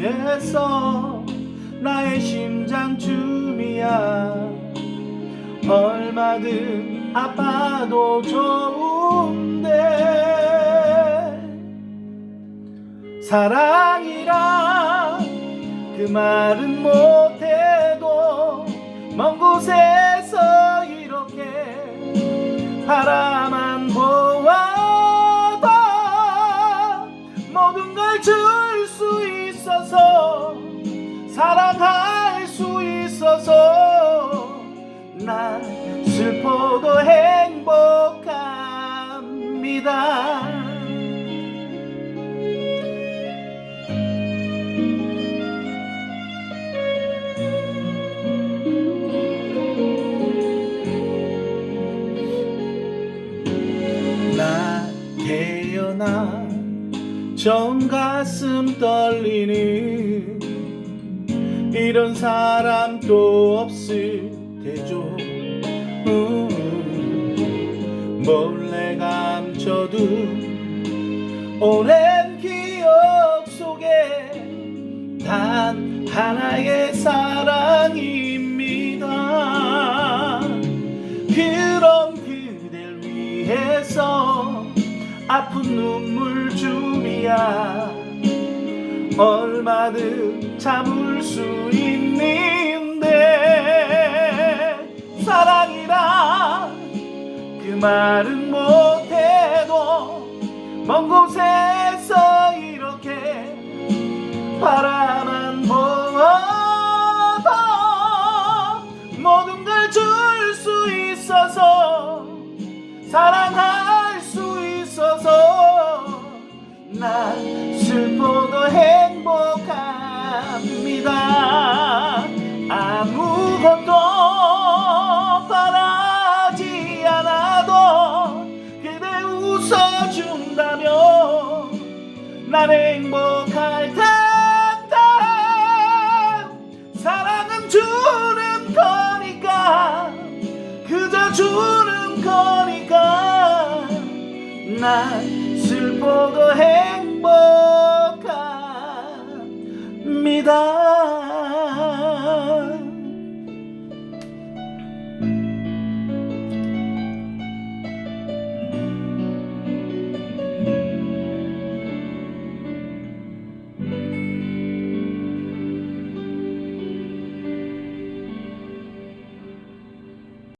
위해서 나의 심장 춤이야. 얼마든 아파도 좋은데 사랑이란 그 말은 못해도 행복합니다. 나 태어나 전 가슴 떨리는 이런 사람 또 없을 테죠. 음, 몰래 감춰둔 오랜 기억 속에 단 하나의 사랑입니다. 그런 그댈 위해서 아픈 눈물 줌이야 얼마든 참을 수 있는데 사랑이란 그 말은 못해도 먼 곳에서 이렇게 바라만 보아도 모든 걸 줄 수 있어서 사랑할 수 있어서 난 웃어준다면 난 행복할 텐데 사랑은 주는 거니까 그저 주는 거니까 난 슬퍼도 행복합니다